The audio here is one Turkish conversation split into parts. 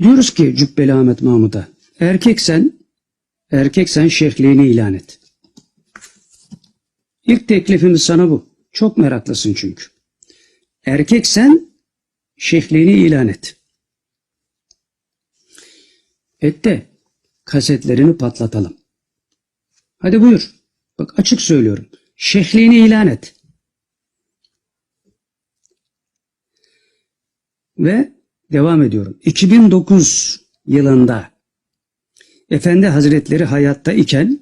Diyoruz ki Cübbeli Ahmet Mahmut'a erkeksen erkeksen şeyhliğini ilan et. İlk teklifimiz sana bu. Çok meraklısın çünkü. Erkeksen şeyhliğini ilan et. Et de kasetlerini patlatalım. Hadi buyur. Bak açık söylüyorum. Şeyhliğini ilan et. Ve devam ediyorum. 2009 yılında Efendi Hazretleri hayatta iken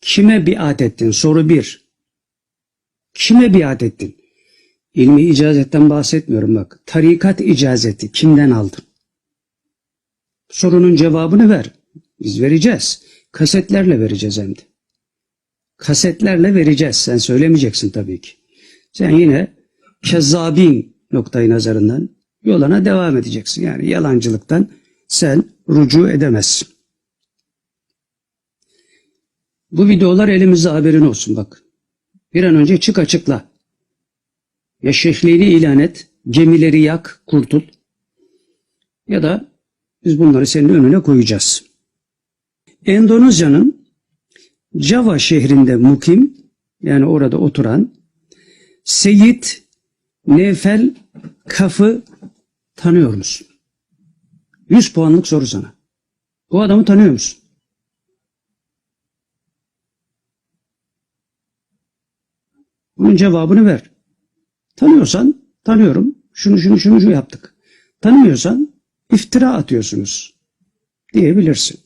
kime biat ettin? Soru bir. Kime biat ettin? İlmi icazetten bahsetmiyorum bak. Tarikat icazeti kimden aldın? Sorunun cevabını ver. Biz vereceğiz. Kasetlerle vereceğiz hem de. Kasetlerle vereceğiz. Sen söylemeyeceksin tabii ki. Sen yine kezzabin noktayı nazarından yoluna devam edeceksin. Yani yalancılıktan sen rucu edemezsin. Bu videolar elimizde haberin olsun bak. Bir an önce çık açıkla. Ya şeyhliğini ilan et, gemileri yak, kurtul. Ya da biz bunları senin önüne koyacağız. Endonezya'nın Java şehrinde mukim, yani orada oturan Seyyid Nefel Kaf'ı tanıyor musun? 100 puanlık soru sana. Bu adamı tanıyor musun? Bunun cevabını ver. Tanıyorsan tanıyorum. Şunu şunu şunu şunu yaptık. Tanımıyorsan iftira atıyorsunuz diyebilirsin.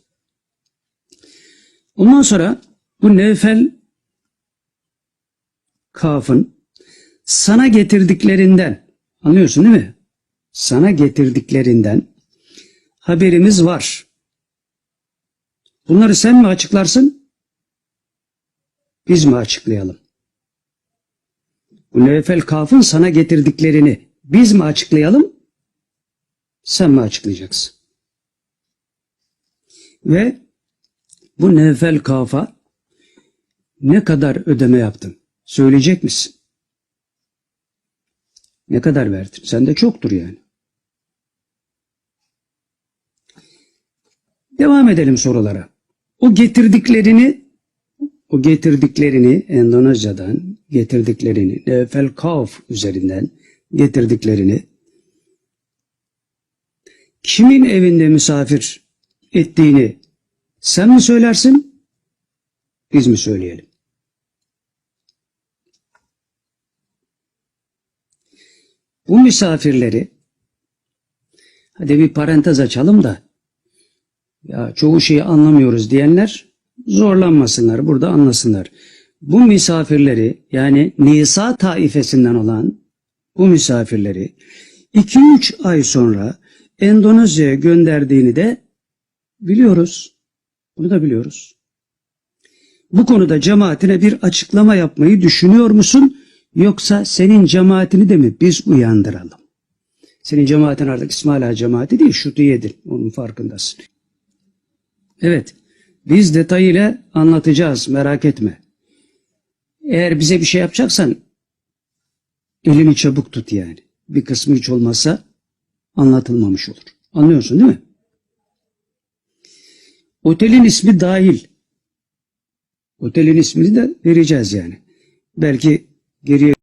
Ondan sonra bu Nevfel Kaf'ın sana getirdiklerinden anlıyorsun değil mi? Sana getirdiklerinden haberimiz var. Bunları sen mi açıklarsın? Biz mi açıklayalım? Bu Nevfel Kaf'ın sana getirdiklerini biz mi açıklayalım? Sen mi açıklayacaksın? Ve bu Nevfel Kaf'a ne kadar ödeme yaptın? Söyleyecek misin? Ne kadar verdin? Sende çoktur yani. Devam edelim sorulara. O getirdiklerini o getirdiklerini Endonezya'dan getirdiklerini Nevfel Kaf üzerinden getirdiklerini kimin evinde misafir ettiğini sen mi söylersin biz mi söyleyelim? Bu misafirleri hadi bir parantez açalım da ya çoğu şeyi anlamıyoruz diyenler zorlanmasınlar, burada anlasınlar. Bu misafirleri yani Nisa taifesinden olan bu misafirleri 2-3 ay sonra Endonezya'ya gönderdiğini de biliyoruz. Bunu da biliyoruz. Bu konuda cemaatine bir açıklama yapmayı düşünüyor musun? Yoksa senin cemaatini de mi biz uyandıralım? Senin cemaatin artık İsmaila cemaati değil, Şutiye'dir. Onun farkındasın. Evet, biz detayıyla anlatacağız, merak etme. Eğer bize bir şey yapacaksan, elini çabuk tut yani. Bir kısmı hiç olmazsa anlatılmamış olur. Anlıyorsun değil mi? Otelin ismi dahil. Otelin ismini de vereceğiz yani. Belki geriye